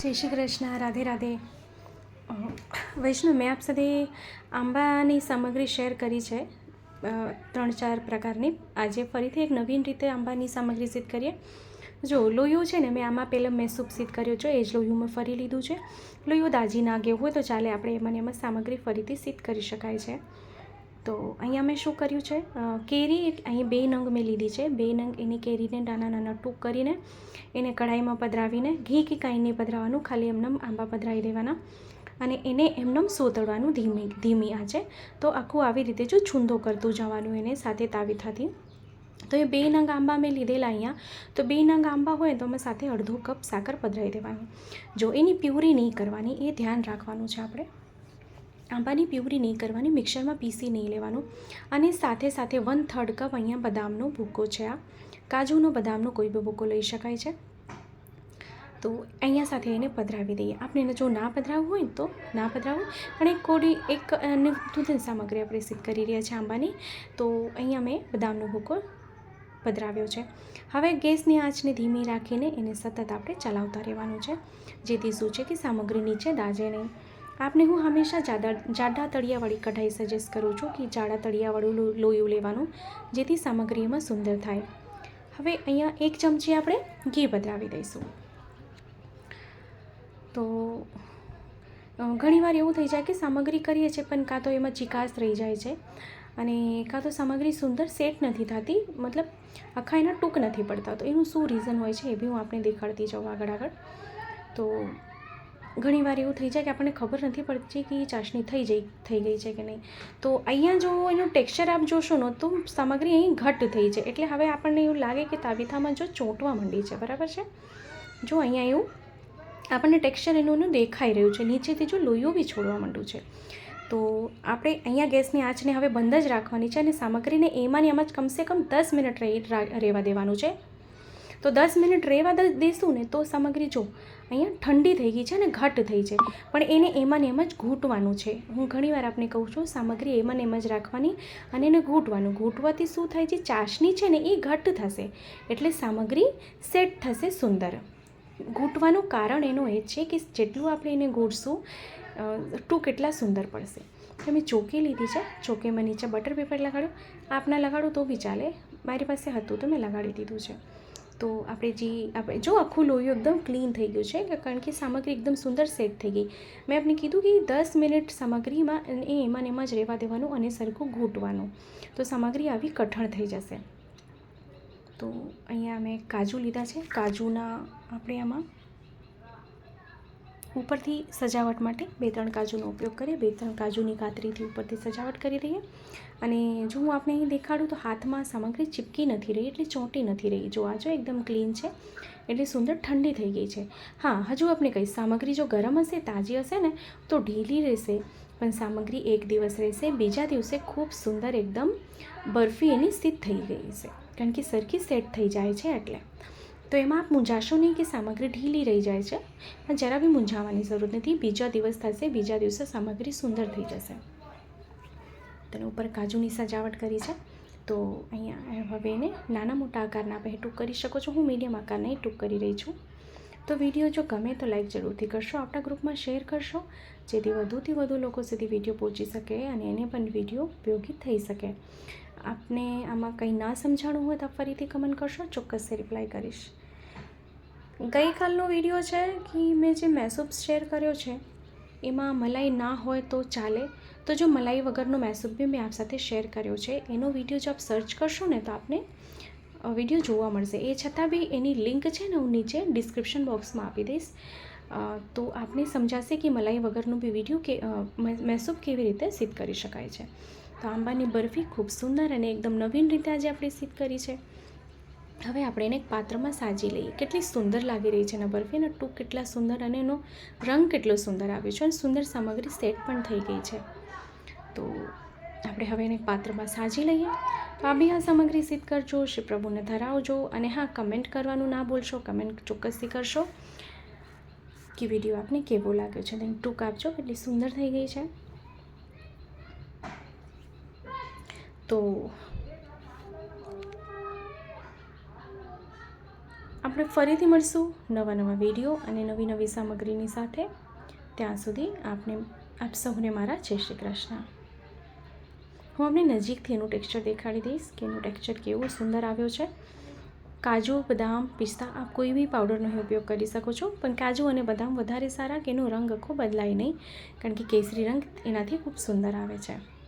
જય શ્રી કૃષ્ણ, રાધે રાધે. વૈષ્ણવ, મેં આપ સાથે આંબાની સામગ્રી શેર કરી છે ત્રણ ચાર પ્રકારની. આજે ફરીથી એક નવીન રીતે આંબાની સામગ્રી સિદ્ધ કરીએ. જો લોયું છે ને, મેં આમાં પહેલાં મેં સૂપ સિદ્ધ કર્યો છે, એ જ લોયું મેં ફરી લીધું છે. લોયું દાજી ના ગયું હોય તો ચાલે, આપણે એમાં એમાં સામગ્રી ફરીથી સિદ્ધ કરી શકાય છે. તો અહીંયા મેં શું કર્યું છે? કેરી અહીં બે નંગ મેં લીધી છે. બે નંગ એની કેરીને નાના નાના ટૂંક કરીને એને કઢાઈમાં પધરાવીને ઘી કે કાંઈ નહીં પધરાવવાનું, ખાલી એમને આંબા પધરાવી દેવાના અને એને એમનેમ સોતળવાનું ધીમી ધીમી આંચે. તો આખું આવી રીતે જો છૂંદો કરતું જવાનું એને સાથે તાવીથાથી તો એ બે નંગ આંબા મેં લીધેલા અહીંયા. તો બે નંગ આંબા હોય તો અમે સાથે અડધો કપ સાકર પધરાવી દેવાની. જો એની પ્યુરી નહીં કરવાની, એ ધ્યાન રાખવાનું છે આપણે. આંબાની પ્યુરી નહીં કરવાની, મિક્સરમાં પીસી નહીં લેવાનું અને સાથે સાથે વન થર્ડ કપ અહીંયા બદામનો ભૂકો છે આ. કાજુનો બદામનો કોઈ બી ભૂકો લઈ શકાય છે. તો અહીંયા સાથે એને પધરાવી દઈએ. આપણે એને જો ના પધરાવવું હોય તો ના પધરાવવું પણ એક કોડી, એક દૂધન સામગ્રી આપણે સિદ્ધ કરી રહ્યા છીએ આંબાની. તો અહીંયા મેં બદામનો ભૂકો પધરાવ્યો છે. હવે ગેસની આંચને ધીમી રાખીને એને સતત આપણે ચલાવતા રહેવાનું છે. જેથી શું છે કે સામગ્રી નીચે દાજે નહીં. આપને હું હંમેશા જાડા જાડા તળિયાવાળી કઢાઈ સજેસ્ટ કરું છું કે જાડા તળિયાવાળું લોયું લેવાનું, જેથી સામગ્રી એમાં સુંદર થાય. હવે અહીંયા એક ચમચી આપણે ઘી બદલાવી દઈશું. તો ઘણીવાર એવું થઈ જાય કે સામગ્રી કરીએ છીએ પણ કાં તો એમાં ચિકાસ રહી જાય છે અને કાં તો સામગ્રી સુંદર સેટ નથી થતી, મતલબ આખા એના ટૂંક નથી પડતા. તો એનું શું રીઝન હોય છે એ બી હું આપણે દેખાડતી જાઉં આગળ આગળ. તો ઘણીવાર એવું થઈ જાય કે આપણને ખબર નથી પડતી કે એ ચાસણી થઈ જઈ, થઈ ગઈ છે કે નહીં. તો અહીંયા જો એનું ટેક્સચર આપ જોશો ને, તો સામગ્રી અહીં ઘટ થઈ છે. એટલે હવે આપણને એવું લાગે કે તાવીથામાં જો ચોંટવા માંડી છે, બરાબર છે? જો અહીંયા એવું આપણને ટેક્સચર એનું એનું દેખાઈ રહ્યું છે. નીચેથી જો લોહીઓ બી છોડવા માંડ્યું છે. તો આપણે અહીંયા ગેસની આંચને હવે બંધ જ રાખવાની છે અને સામગ્રીને એમાં ને એમાં જ કમસે કમ દસ મિનિટ રહી રહેવા દેવાનું છે. તો દસ મિનિટ રહેવા દેશું ને તો સામગ્રી જો. અહીંયા ઠંડી થઈ ગઈ છે અને ઘટ થઈ છે. પણ એને એમાં ને એમ જ ઘૂંટવાનું છે. હું ઘણીવાર આપને કહું છું, સામગ્રી એમાં ને એમ જ રાખવાની અને એને ઘૂંટવાનું. ઘૂંટવાથી શું થાય છે? ચાસણી છે ને એ ઘટ થશે. એટલે સામગ્રી સેટ થશે સુંદર. ઘૂંટવાનું કારણ એનું એ છે કે જેટલું આપણે એને ઘૂંટશું ટૂંક એટલા સુંદર પડશે. મેં ચોકી લીધી છે ચોકીમાં નીચે બટર પેપર લગાડ્યું આપના લગાડું તો બી ચાલે. મારી પાસે હતું તો મેં લગાડી દીધું છે. તો આપણે જે આપણે જો આખું લોયું એકદમ ક્લીન થઈ ગયું છે કારણ કે સામગ્રી એકદમ સુંદર સેટ થઈ ગઈ. મેં આપને કીધું કે દસ મિનિટ સામગ્રીમાં એ એમાં એમાં જ રહેવા દેવાનું અને સરખું ઘૂંટવાનું. તો સામગ્રી આવી કઠણ થઈ જશે. તો અહીંયા મેં કાજુ લીધા છે. કાજુના આપણે આમાં ઉપરથી સજાવટ માટે બે ત્રણ કાજુનો ઉપયોગ કરીએ. બે ત્રણ કાજુની કાતરીથી ઉપરથી સજાવટ કરી દઈએ. અને જો હું આપણે અહીં દેખાડું તો હાથમાં સામગ્રી ચીપકી નથી રહી, એટલે ચોંટી નથી રહી. જો આ જો એકદમ ક્લીન છે, એટલે સુંદર ઠંડી થઈ ગઈ છે. હા, હજુ આપણે કહીશ, સામગ્રી જો ગરમ હશે, તાજી હશે ને, તો ઢીલી રહેશે. પણ સામગ્રી એક દિવસ રહેશે, બીજા દિવસે ખૂબ સુંદર, એકદમ બરફી એની સ્થિત થઈ ગઈ છે. કારણ કે સરખી સેટ થઈ જાય છે એટલે. તો એમાં આપ મૂંઝાશો નહીં કે સામગ્રી ઢીલી રહી જાય છે? પણ જરા બી મૂંઝાવાની જરૂર નથી. બીજા દિવસ થશે, બીજા દિવસે સામગ્રી સુંદર થઈ જશે. તેના ઉપર કાજુની સજાવટ કરી છે? તો અહીંયા હવે એને નાના મોટા આકારના આપણે ટૂંક કરી શકો છો. હું મીડિયમ આકારના ટૂંક કરી રહી છું. તો વીડિયો જો ગમે તો લાઈક જરૂરથી કરશો, આપણા ગ્રુપમાં શેર કરશો, જેથી વધુથી વધુ લોકો સુધી વીડિયો પહોંચી શકે અને એને પણ વીડિયો ઉપયોગી થઈ શકે. આપને આમાં કંઈ ના સમજાણું હોય તો ફરીથી કમેન્ટ કરશો. ચોક્કસ રિપ્લાય કરીશ. ગઈકાલનો વીડિયો છે કે મેં જે મેસૂબ શેર કર્યો છે એમાં મલાઈ ના હોય તો ચાલે. તો જો મલાઈ વગરનો મેસૂબ બી મેં આપ સાથે શેર કર્યો છે એનો વીડિયો જો આપ સર્ચ કરશો ને તો આપને વીડિયો જોવા મળશે. એ છતાં બી એની લિંક છે ને હું નીચે ડિસ્ક્રિપ્શન બોક્સમાં આપી દઈશ. તો આપને સમજાશે કે મલાઈ વગરનું બી વીડિયો કે અ, કેવી રીતે સિદ્ધ કરી શકાય છે. તો આંબાની બરફી ખૂબ સુંદર અને એકદમ નવીન રીતે આજે આપણે સિદ્ધ કરી છે. હવે આપણે એને એક પાત્રમાં સાજી લઈએ. કેટલી સુંદર લાગી રહી છે ને બરફી અને ટૂંક કેટલા સુંદર અને એનો રંગ કેટલો સુંદર આવ્યો છે અને સુંદર સામગ્રી સેટ પણ થઈ ગઈ છે. તો આપણે હવે એને પાત્રમાં સાજી લઈએ. તો આ બી આ સામગ્રી સિદ્ધ કરજો, શ્રી પ્રભુને ધરાવજો અને હા, કમેન્ટ કરવાનું ના ભૂલશો, કમેન્ટ ચોક્કસથી કરશો કે વીડિયો આપને કેવો લાગ્યો છે. તેની ટૂંક આપજો, કેટલી સુંદર થઈ ગઈ છે. તો આપણો ફરીથી મળશું નવા નવા વીડિયો અને નવી નવી સામગ્રીની સાથે. ત્યાં સુધી આપને, આપ સૌને મારા જય શ્રી કૃષ્ણ. હું આપને નજીકથી એનું ટેક્સચર દેખાડી દઈશ કે એનું ટેક્સચર કેવું સુંદર આવ્યો છે. કાજુ, બદામ, પિસ્તા, આપ કોઈ બી પાવડરનો ઉપયોગ કરી શકો છો, પણ કાજુ અને બદામ વધારે સારા કે એનો રંગ આખો બદલાય નહીં, કારણ કે કેસરી રંગ એનાથી ખૂબ સુંદર આવે છે.